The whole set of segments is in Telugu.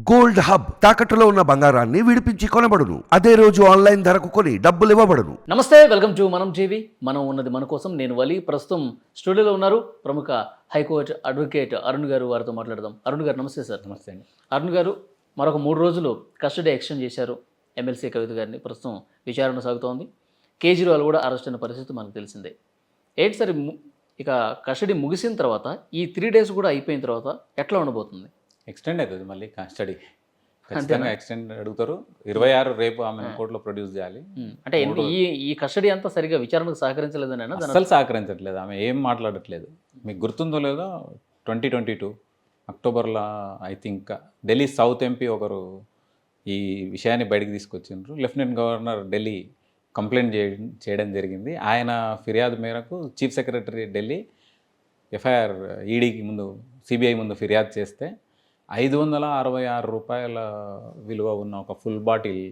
గోల్డ్ హబ్ తాకట్టులో ఉన్న బంగారాన్ని విడిపించి కొనబడును. అదే రోజు ఆన్లైన్ ధరకు కొని డబ్బులు ఇవ్వబడును. నమస్తే వెల్కమ్ టు మనం టీవీ. మనం ఉన్నది మన కోసం నేను వలి. ప్రస్తుతం స్టూడియోలో ఉన్నారు ప్రముఖ హైకోర్టు అడ్వకేట్ అరుణ్ గారు వారితో మాట్లాడదాం. అరుణ్ గారు నమస్తే సార్. నమస్తే అండి. అరుణ్ గారు మరొక మూడు రోజులు కస్టడీ ఎక్స్టెండ్ చేశారు ఎమ్మెల్సీ కవిత గారిని. ప్రస్తుతం విచారణ సాగుతోంది. కేజ్రీవాల్ కూడా అరెస్ట్ అయిన పరిస్థితి మనకు తెలిసిందే. ఏంటి సార్ ఇక కస్టడీ ముగిసిన తర్వాత ఈ త్రీ డేస్ కూడా అయిపోయిన తర్వాత ఎట్లా ఉండబోతుంది? ఎక్స్టెండ్ అవుతుంది మళ్ళీ స్టడీ ఖచ్చితంగా ఎక్స్టెండ్ అడుగుతారు. ఇరవై ఆరు రేపు ఆమె కోర్టులో ప్రొడ్యూస్ చేయాలి. అంటే ఈ ఈ కస్టడీ అంతా సరిగా విచారణకు సహకరించలేదని దాని అస్సలు సహకరించట్లేదు. ఆమె ఏం మాట్లాడట్లేదు. మీకు గుర్తుందో లేదో ట్వంటీ ట్వంటీ టూ అక్టోబర్లో I think Delhi south MP ఒకరు ఈ విషయాన్ని బయటికి తీసుకొచ్చిండ్రు. లెఫ్టినెంట్ గవర్నర్ ఢిల్లీ కంప్లైంట్ చేయడం చేయడం జరిగింది. ఆయన ఫిర్యాదు మేరకు చీఫ్ సెక్రటరీ ఢిల్లీ ఎఫ్ఐఆర్ ఈడీకి ముందు సిబిఐ ముందు ఫిర్యాదు చేస్తే ఐదు వందల అరవై ఆరు రూపాయల విలువ ఉన్న ఒక ఫుల్ బాటిల్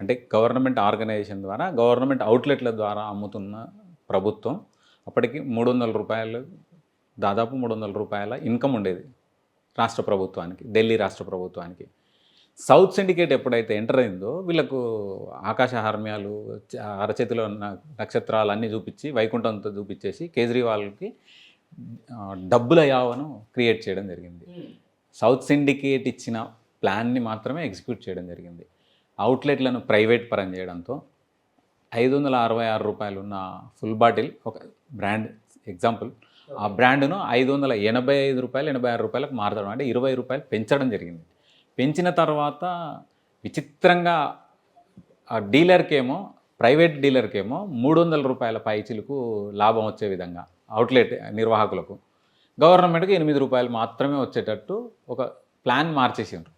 అంటే గవర్నమెంట్ ఆర్గనైజేషన్ ద్వారా గవర్నమెంట్ అవుట్లెట్ల ద్వారా అమ్ముతున్న ప్రభుత్వం అప్పటికి మూడు వందల రూపాయలు దాదాపు మూడు వందల రూపాయల ఇన్కమ్ ఉండేది రాష్ట్ర ప్రభుత్వానికి ఢిల్లీ రాష్ట్ర ప్రభుత్వానికి. సౌత్ సిండికేట్ ఎప్పుడైతే ఎంటర్ అయిందో వీళ్ళకు ఆకాశ హార్మ్యాలు అరచేతిలో ఉన్న నక్షత్రాలు అన్నీ చూపించి వైకుంఠంతో చూపించేసి కేజ్రీవాల్కి డబ్బుల యావను క్రియేట్ చేయడం జరిగింది. సౌత్ సిండికేట్ ఇచ్చిన ప్లాన్ని మాత్రమే ఎగ్జిక్యూట్ చేయడం జరిగింది. అవుట్లెట్లను ప్రైవేట్ పరం చేయడంతో ఐదు వందల అరవై ఆరు రూపాయలు ఉన్న ఫుల్ బాటిల్ ఒక బ్రాండ్ ఎగ్జాంపుల్ ఆ బ్రాండ్ను ఐదు వందల ఎనభై ఐదు రూపాయలు ఎనభై ఆరు రూపాయలకు మారడం అంటే ఇరవై రూపాయలు పెంచడం జరిగింది. పెంచిన తర్వాత విచిత్రంగా ఆ డీలర్కేమో ప్రైవేట్ డీలర్కేమో మూడు వందల రూపాయల పైచిలకు లాభం వచ్చే విధంగా అవుట్లెట్ నిర్వాహకులకు గవర్నమెంట్కి ఎనిమిది రూపాయలు మాత్రమే వచ్చేటట్టు ఒక ప్లాన్ మార్చేసిండ్రు.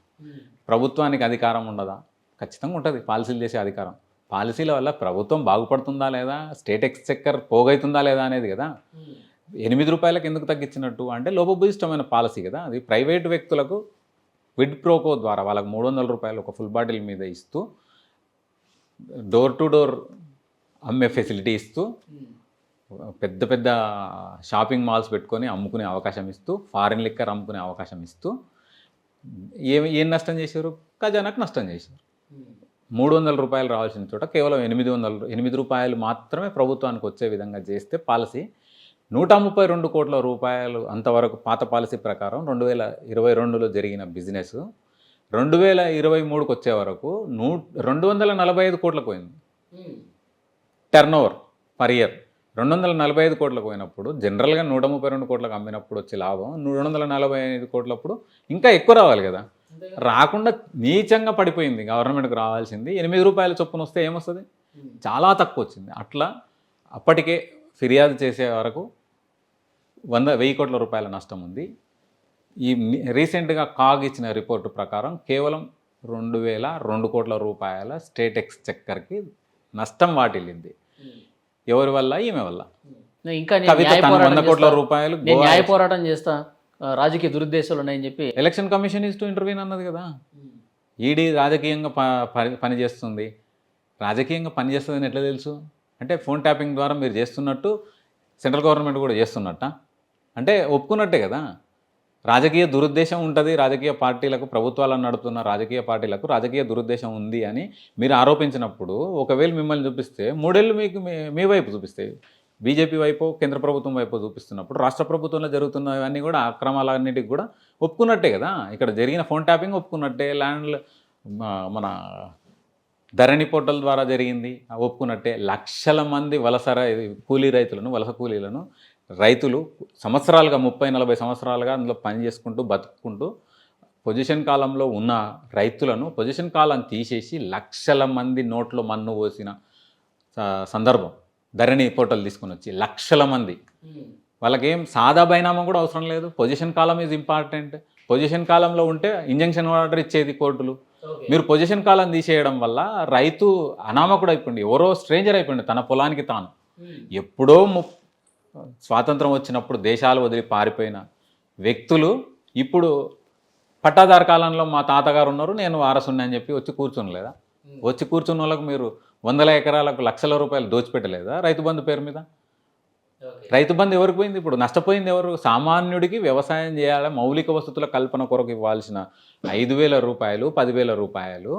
ప్రభుత్వానికి అధికారం ఉండదా? ఖచ్చితంగా ఉంటుంది. పాలసీలు చేసే అధికారం. పాలసీల వల్ల ప్రభుత్వం బాగుపడుతుందా లేదా? స్టేట్ ఎక్స్చెక్కర్ పోగైతుందా లేదా అనేది కదా. ఎనిమిది రూపాయలకు ఎందుకు తగ్గించినట్టు? అంటే లోపభూయిష్టమైన పాలసీ కదా. అది ప్రైవేట్ వ్యక్తులకు విడ్ ప్రోకో ద్వారా వాళ్ళకు మూడు వందల రూపాయలు ఒక ఫుల్ బాటిల్ మీద ఇస్తూ డోర్ టు డోర్ అమ్మే ఫెసిలిటీ ఇస్తూ పెద్ద పెద్ద షాపింగ్ మాల్స్ పెట్టుకొని అమ్ముకునే అవకాశం ఇస్తూ ఫారిన్ లిక్కర్ అమ్ముకునే అవకాశం ఇస్తూ ఏం ఏం నష్టం చేశారు? ఖజానాకు నష్టం చేశారు. మూడు వందల రూపాయలు రావాల్సిన చోట కేవలం ఎనిమిది వందల ఎనిమిది రూపాయలు మాత్రమే ప్రభుత్వానికి వచ్చే విధంగా చేస్తే పాలసీ నూట ముప్పై రెండు కోట్ల రూపాయలు అంతవరకు పాత పాలసీ ప్రకారం రెండు వేల ఇరవై రెండులో జరిగిన బిజినెస్ రెండు వేల ఇరవై మూడుకి వచ్చే వరకు నూ రెండు వందల నలభై ఐదు కోట్లకు పోయింది. Turn over per year. రెండు వందల నలభై ఐదు కోట్లకు పోయినప్పుడు జనరల్గా నూట ముప్పై రెండు కోట్లకు అమ్మినప్పుడు వచ్చే లాభం రెండు వందల నలభై ఐదు కోట్లప్పుడు ఇంకా ఎక్కువ రావాలి కదా. రాకుండా నీచంగా పడిపోయింది. గవర్నమెంట్కి రావాల్సింది ఎనిమిది రూపాయల చొప్పున వస్తే ఏమొస్తుంది? చాలా తక్కువ వచ్చింది. అట్లా అప్పటికే ఫిర్యాదు చేసే వరకు వంద వెయ్యి కోట్ల రూపాయల నష్టం ఉంది. ఈ రీసెంట్గా కాగ్ ఇచ్చిన రిపోర్టు ప్రకారం కేవలం రెండు వేల రెండు కోట్ల రూపాయల స్టేట్ ఎక్స్చెక్కర్కి నష్టం వాటిల్లింది. ఎవరి వల్ల? ఈమె వల్ల. ఇంకా నేను కవిత న్యాయ తన పోరాటం వంద కోట్ల చేస్తా. రూపాయలు నేను న్యాయ పోరాటం చేస్తా. ఆ, రాజకీయ దురుద్దేశాలు ఉన్నాయని చెప్పి. ఎలక్షన్ కమిషన్ ఇస్ టు ఇంటర్వ్యూన్ అన్నది కదా. ఈడీ రాజకీయంగా ప పని పనిచేస్తుంది రాజకీయంగా పనిచేస్తుందని ఎట్లా తెలుసు? అంటే ఫోన్ ట్యాపింగ్ ద్వారా మీరు చేస్తున్నట్టు సెంట్రల్ గవర్నమెంట్ కూడా చేస్తున్నట్ట? అంటే ఒప్పుకున్నట్టే కదా. రాజకీయ దురుద్దేశం ఉంటుంది రాజకీయ పార్టీలకు ప్రభుత్వాలను నడుపుతున్న రాజకీయ పార్టీలకు రాజకీయ దురుద్దేశం ఉంది అని మీరు ఆరోపించినప్పుడు ఒకవేళ మిమ్మల్ని చూపిస్తే మూడేళ్ళు మీకు మీ వైపు చూపిస్తాయి బీజేపీ వైపు కేంద్ర ప్రభుత్వం వైపు చూపిస్తున్నప్పుడు రాష్ట్ర ప్రభుత్వంలో జరుగుతున్నవన్నీ కూడా అక్రమాలన్నిటికి కూడా ఒప్పుకున్నట్టే కదా. ఇక్కడ జరిగిన ఫోన్ ట్యాపింగ్ ఒప్పుకున్నట్టే ల్యాండ్ మన ధరణి పోర్టల్ ద్వారా జరిగింది ఒప్పుకున్నట్టే. లక్షల మంది వలస రై- కూలీ రైతులను వలస కూలీలను రైతులు సంవత్సరాలుగా ముప్పై నలభై సంవత్సరాలుగా అందులో పని చేసుకుంటూ బతుకుంటూ పొజిషన్ కాలంలో ఉన్న రైతులను పొజిషన్ కాలం తీసేసి లక్షల మంది నోట్లో మన్ను పోసిన సందర్భం. ధరణి పోర్టల్ తీసుకుని వచ్చి లక్షల మంది. వాళ్ళకేం సాదా బైనామా కూడా అవసరం లేదు. Possession column is important possession కాలంలో ఉంటే ఇంజంక్షన్ ఆర్డర్ ఇచ్చేది కోర్టులు. మీరు పొజిషన్ కాలం తీసేయడం వల్ల రైతు అనామకుడు అయిపోయింది ఎవరో స్ట్రేంజర్ అయిపోయింది తన పొలానికి తాను. ఎప్పుడో ము స్వాతంత్రం వచ్చినప్పుడు దేశాలు వదిలి పారిపోయిన వ్యక్తులు ఇప్పుడు పట్టాదారు కాలంలో మా తాతగారు ఉన్నారు నేను వారసుని అని చెప్పి వచ్చి కూర్చునలేదా? వచ్చి కూర్చున్న వాళ్ళకు మీరు వందల ఎకరాలకు లక్షల రూపాయలు దోచిపెట్టలేదా రైతు బంధు పేరు మీద? రైతు బంధు ఎవరికి పోయింది ఇప్పుడు? నష్టపోయింది ఎవరు? సామాన్యుడికి వ్యవసాయం చేయాలి మౌలిక వసతుల కల్పన కొరకు ఇవ్వాల్సిన ఐదు వేల రూపాయలు పదివేల రూపాయలు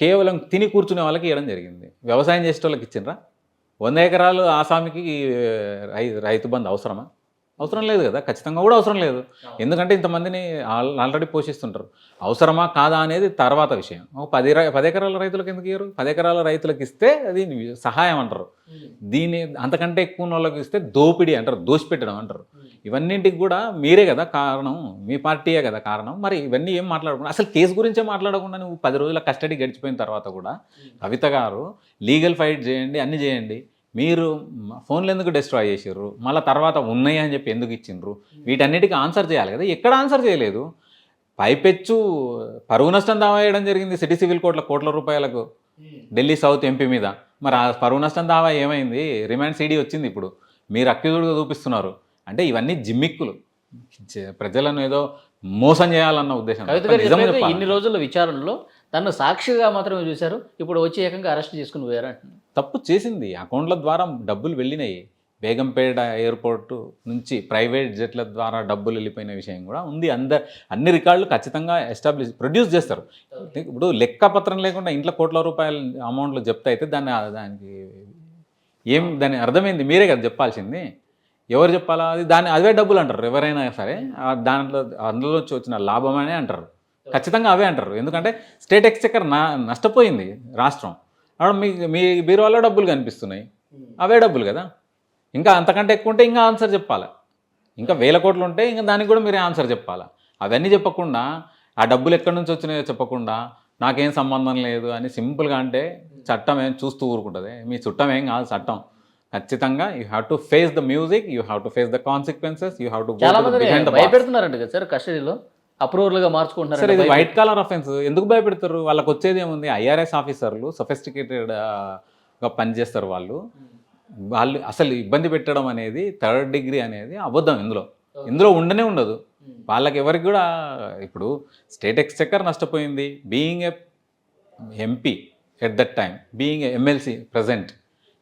కేవలం తిని కూర్చునే వాళ్ళకి ఇవ్వడం జరిగింది. వ్యవసాయం చేసే వాళ్ళకి ఇచ్చిండ్రా? వంద ఎకరాలు ఆసామికి రై రైతు బంధు అవసరమా? అవసరం లేదు కదా. ఖచ్చితంగా కూడా అవసరం లేదు. ఎందుకంటే ఇంతమందిని ఆల్- ఆల్రెడీ పోషిస్తుంటారు. అవసరమా కాదా అనేది తర్వాత విషయం. పది పది ఎకరాల రైతులకు ఎందుకు ఇయ్యరు? పది ఎకరాల రైతులకు ఇస్తే అది సహాయం అంటారు. దీని అంతకంటే ఎక్కువ వాళ్ళకి ఇస్తే దోపిడీ అంటారు దోసిపెట్టడం అంటారు. ఇవన్నింటికి కూడా మీరే కదా కారణం మీ పార్టీయే కదా కారణం. మరి ఇవన్నీ ఏం మాట్లాడకుండా అసలు కేసు గురించే మాట్లాడకుండా నువ్వు పది రోజుల కస్టడీ గడిచిపోయిన తర్వాత కూడా కవిత గారు లీగల్ ఫైట్ చేయండి అన్ని చేయండి. మీరు ఫోన్లు ఎందుకు డిస్ట్రాయ్ చేసిర్రు? మళ్ళీ తర్వాత ఉన్నాయి అని చెప్పి ఎందుకు ఇచ్చిండ్రు? వీటన్నిటికీ ఆన్సర్ చేయాలి కదా? ఎక్కడ ఆన్సర్ చేయలేదు. పైపెచ్చు పరువు నష్టం దావా వేయడం జరిగింది సిటీ సివిల్ కోర్టుల కోట్ల రూపాయలకు ఢిల్లీ సౌత్ ఎంపీ మీద. మరి ఆ పరువు నష్టం దావా ఏమైంది? రిమాండ్ సీడీ వచ్చింది ఇప్పుడు. మీరు అక్యూజుడ్గా చూపిస్తున్నారు. అంటే ఇవన్నీ జిమ్మిక్కులు. ప్రజలను ఏదో మోసం చేయాలన్న ఉద్దేశం. ఇన్ని రోజుల విచారణలో తను సాక్షిగా మాత్రమే చూశారు. ఇప్పుడు వచ్చి ఏకంగా అరెస్ట్ చేసుకుని పోయారు అంటున్నారు. తప్పు చేసింది. అకౌంట్ల ద్వారా డబ్బులు వెళ్ళినాయి. బేగంపేట ఎయిర్పోర్ట్ నుంచి ప్రైవేట్ జెట్ల ద్వారా డబ్బులు వెళ్ళిపోయిన విషయం కూడా ఉంది. అంద అన్ని రికార్డులు ఖచ్చితంగా ఎస్టాబ్లిష్ ప్రొడ్యూస్ చేస్తారు. ఇప్పుడు లెక్కపత్రం లేకుండా ఇంట్లో కోట్ల రూపాయల అమౌంట్లు జప్త అయితే దాన్ని దానికి ఏం దాని అర్థమైంది? మీరే కదా చెప్పాల్సింది. ఎవరు చెప్పాలా? అది దాని అవే డబ్బులు అంటారు. ఎవరైనా సరే దాంట్లో అందులో వచ్చిన లాభమనే అంటారు. ఖచ్చితంగా అవే అంటారు. ఎందుకంటే స్టేట్ ఎక్స్చెక్కర్ నా నష్టపోయింది రాష్ట్రం. అక్కడ మీ మీ బీరువాలో డబ్బులు కనిపిస్తున్నాయి. అవే డబ్బులు కదా. ఇంకా అంతకంటే ఎక్కువ ఉంటే ఇంకా ఆన్సర్ చెప్పాలి. ఇంకా వేల కోట్లు ఉంటే ఇంకా దానికి కూడా మీరే ఆన్సర్ చెప్పాలా. అవన్నీ చెప్పకుండా ఆ డబ్బులు ఎక్కడి నుంచి వచ్చినాయో చెప్పకుండా నాకేం సంబంధం లేదు అని సింపుల్గా అంటే చట్టం ఏం చూస్తూ ఊరుకుంటుంది. మీ చుట్టం ఏం కాదు చట్టం. ఖచ్చితంగా you have to face the music you have to face the consequences you have to కదా సార్ కస్టడీలో. అప్రూవల్గా సరే ఇది మార్చుకుంటున్నారు వైట్ కాలర్ అఫెన్స్ ఎందుకు భయపెడతారు? వాళ్ళకి వచ్చేది ఏముంది? ఐఆర్ఎస్ ఆఫీసర్లు సొఫిస్టికేటెడ్గా పనిచేస్తారు వాళ్ళు. వాళ్ళు అసలు ఇబ్బంది పెట్టడం అనేది థర్డ్ డిగ్రీ అనేది అబద్ధం ఇందులో. ఇందులో ఉండనే ఉండదు. వాళ్ళకి ఎవరికి కూడా ఇప్పుడు స్టేట్ ఎక్స్చెక్కర్ నష్టపోయింది. Being a MP at that time being MLC present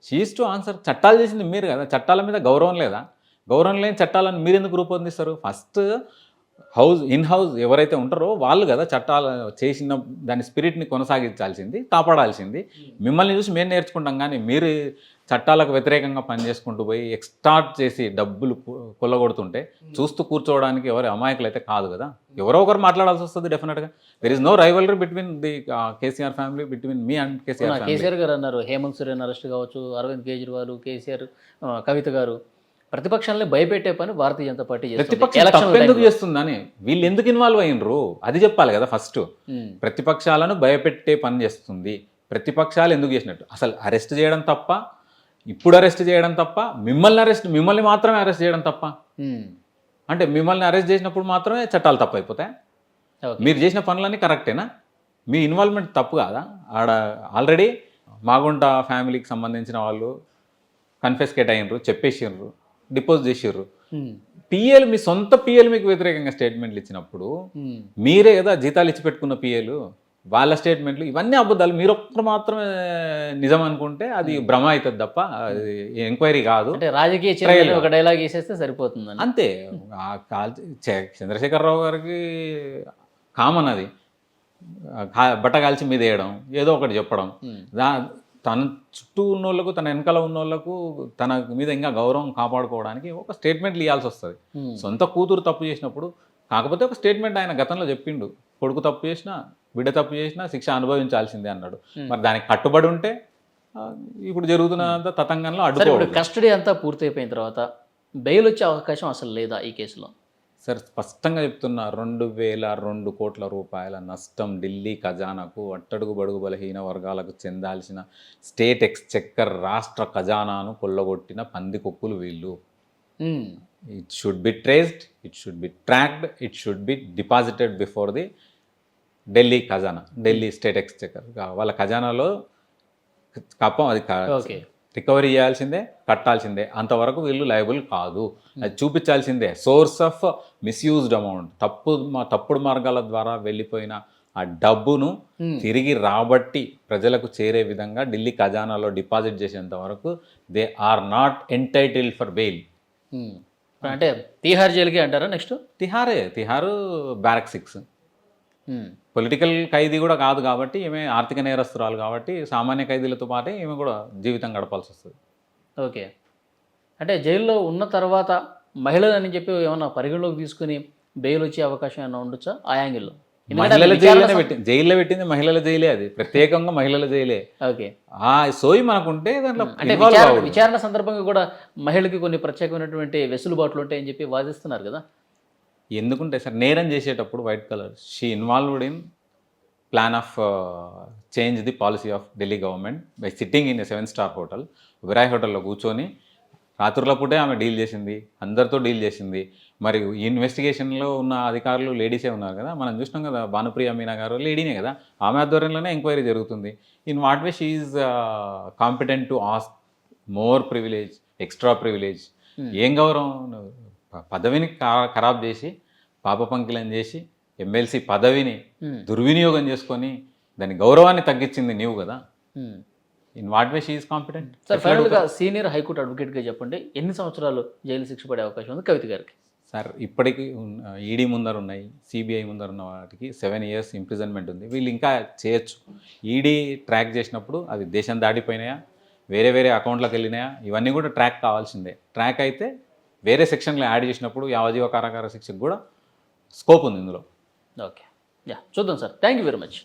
she's to answer చట్టాలు చేసింది మీరు కదా. చట్టాల మీద గౌరవం లేదా? గౌరవం లేని చట్టాలను మీరు ఎందుకు రూపొందిస్తారు? ఫస్ట్ హౌస్ ఇన్ హౌస్ ఎవరైతే ఉంటారో వాళ్ళు కదా చట్టాలు చేసిన దాని స్పిరిట్ని కొనసాగించాల్సింది కాపాడాల్సింది. మిమ్మల్ని చూసి మేము నేర్చుకుంటాం కానీ మీరు చట్టాలకు వ్యతిరేకంగా పనిచేసుకుంటూ పోయి ఎక్స్టార్ట్ చేసి డబ్బులు కొల్లగొడుతుంటే చూస్తూ కూర్చోవడానికి ఎవరు అమాయకులు అయితే కాదు కదా. ఎవరో ఒకరు మాట్లాడాల్సి వస్తుంది డెఫినెట్గా there is no rivalry between the KCR family between me and KCR KCR గారు అన్నారు హేమంత్ సోరెన్ అరెస్ట్ కావచ్చు అరవింద్ కేజ్రీవాల్ కేసీఆర్ ఆ, కవిత గారు. ప్రతిపక్షాలని భయపెట్టే పని భారతీయ జనతా పార్టీ ప్రతిపక్షం తప్పెందుకు చేస్తుందని వీళ్ళు ఎందుకు ఇన్వాల్వ్ అయినరు అది చెప్పాలి కదా ఫస్ట్ ఉమ్. ప్రతిపక్షాలను భయపెట్టే పని చేస్తుంది. ప్రతిపక్షాలు ఎందుకు చేసినట్టు? అసలు అరెస్ట్ చేయడం తప్ప ఇప్పుడు అరెస్ట్ చేయడం తప్ప మిమ్మల్ని అరెస్ట్ మిమ్మల్ని మాత్రమే అరెస్ట్ చేయడం తప్ప. ఉమ్. అంటే మిమ్మల్ని అరెస్ట్ చేసినప్పుడు మాత్రమే చట్టాలు తప్పు అయిపోతాయి. మీరు చేసిన పనులన్నీ కరెక్టేనా మీ ఇన్వాల్వ్మెంట్ తప్పు కాదా? ఆడ ఆల్రెడీ మాగుంట ఫ్యామిలీకి సంబంధించిన వాళ్ళు కన్ఫెస్కేట్ అయినరు చెప్పేసిర్రు డిపోజ్ చేసిర్రు. ఉమ్. పిఎల్ మీ సొంత పిఎల్ మీకు వ్యతిరేకంగా స్టేట్మెంట్లు ఇచ్చినప్పుడు. మీరే కదా జీతాలు ఇచ్చి పెట్టుకున్న పిఏలు వాళ్ళ స్టేట్మెంట్లు ఇవన్నీ అబద్ధాలు. మీరు ఒక్కరు మాత్రమే నిజం అనుకుంటే అది భ్రమ అవుతుంది తప్ప అది ఎంక్వైరీ కాదు. అంటే రాజకీయ ఒక డైలాగ్ వేసేస్తే సరిపోతుందని. అంతే. చంద్రశేఖరరావు గారికి కామన్ అది. బట్ట కాల్చి మీద వేయడం ఏదో ఒకటి చెప్పడం. తన చుట్టూ ఉన్న వాళ్ళకు తన వెనకాల ఉన్న వాళ్ళకు తన మీద ఇంకా గౌరవం కాపాడుకోవడానికి ఒక స్టేట్మెంట్లు ఇవ్వాల్సి వస్తుంది. సొంత కూతురు తప్పు చేసినప్పుడు కాకపోతే ఒక స్టేట్మెంట్ ఆయన గతంలో చెప్పిండు. కొడుకు తప్పు చేసినా బిడ్డ తప్పు చేసినా శిక్ష అనుభవించాల్సిందే అన్నాడు. మరి దానికి కట్టుబడి ఉంటే ఇప్పుడు జరుగుతున్నంత తతంగంలో అడ్డుకోవడం కస్టడీ అంతా పూర్తయిపోయిన తర్వాత బెయిల్ వచ్చే అవకాశం అసలు లేదా ఈ కేసులో? సార్ స్పష్టంగా చెప్తున్నా రెండు వేల రెండు కోట్ల రూపాయల నష్టం ఢిల్లీ ఖజానాకు అట్టడుగు బడుగు బలహీన వర్గాలకు చెందాల్సిన స్టేట్ ఎక్స్చెక్కర్ రాష్ట్ర ఖజానాను కొల్లగొట్టిన పందికొక్కులు వీళ్ళు. It should be traced it should be tracked it should be deposited before the Delhi ఖజానా ఢిల్లీ స్టేట్ ఎక్స్చెక్కర్ వాళ్ళ ఖజానాలో కప్పం అది. రికవరీ చేయాల్సిందే కట్టాల్సిందే. అంతవరకు వీళ్ళు లయబుల్ కాదు. అది చూపించాల్సిందే. సోర్స్ ఆఫ్ మిస్యూజ్డ్ అమౌంట్ తప్పు తప్పుడు మార్గాల ద్వారా వెళ్ళిపోయిన ఆ డబ్బును తిరిగి రాబట్టి ప్రజలకు చేరే విధంగా ఢిల్లీ ఖజానాలో డిపాజిట్ చేసేంత వరకు they are not entitled for bail. అంటే తీహార్ జైలుకి అంటారా నెక్స్ట్ తిహారే తిహారు బ్యారక్ సిక్స్ పొలిటికల్ ఖైదీ కూడా కాదు కాబట్టి ఈమె ఆర్థిక నేరస్తురాలు కాబట్టి సామాన్య ఖైదీలతో పాటే ఈమె కూడా జీవితం గడపాల్సి వస్తుంది. ఓకే. అంటే జైల్లో ఉన్న తర్వాత మహిళలని చెప్పి ఏమన్నా పరిగణలోకి తీసుకుని బెయిల్ వచ్చే అవకాశం ఏమైనా ఉండొచ్చా? ఆ యాంగిల్లో. మహిళల విచారణ జైల్లోనే సం- పెట్టి జైల్లో పెట్టింది మహిళల జైలే అది. ప్రత్యేకంగా మహిళల జైలే. ఓకే. ఆ సోయి మనకుంటే దాంట్లో అంటే. విచారణ సందర్భంగా కూడా మహిళకి కొన్ని ప్రత్యేకమైనటువంటి వెసులుబాట్లు ఉంటాయని చెప్పి వాదిస్తున్నారు కదా. ఎందుకుంటే సార్? నేరం చేసేటప్పుడు white colour. She involved in plan of change the policy of Delhi government by sitting in a seven star hotel విరాయ్ హోటల్లో కూర్చొని రాత్రుల పూటే ఆమె డీల్ చేసింది అందరితో డీల్ చేసింది. మరి ఈ ఇన్వెస్టిగేషన్లో ఉన్న అధికారులు లేడీసే ఉన్నారు కదా? మనం చూసినాం కదా భానుప్రియ మీనా గారు లేడీనే కదా? ఆమె ఆధ్వర్యంలోనే ఎంక్వైరీ జరుగుతుంది. In what way she's competent to ask more privilege extra privilege. ఏం గౌరవం? పదవిని ఖరాబ్ చేసి పాప పంకిలం చేసి ఎమ్మెల్సీ పదవిని. దుర్వినియోగం చేసుకొని దాని గౌరవాన్ని తగ్గించింది నీవు కదా. In what way she's competent sir ఫైనల్గా సీనియర్ హైకోర్టు అడ్వకేట్గా చెప్పండి. ఎన్ని సంవత్సరాలు జైలు శిక్ష పడే అవకాశం ఉంది కవిత గారికి? సార్ ఇప్పటికి ఈడీ ముందర ఉన్నాయి సిబిఐ ముందర ఉన్న వాటికి సెవెన్ ఇయర్స్ ఇంప్రిజన్మెంట్ ఉంది. వీళ్ళు ఇంకా చేయొచ్చు. ఈడీ ట్రాక్ చేసినప్పుడు అది దేశం దాటిపోయినాయా? వేరే వేరే అకౌంట్లకు వెళ్ళినాయా? ఇవన్నీ కూడా ట్రాక్ కావాల్సిందే. ట్రాక్ అయితే వేరే సెక్షన్లో యాడ్ చేసినప్పుడు యావజీవ కారాగార శిక్షకు కూడా స్కోప్ ఉంది ఇందులో. ఓకే. యా చూద్దాం sir. Thank you very much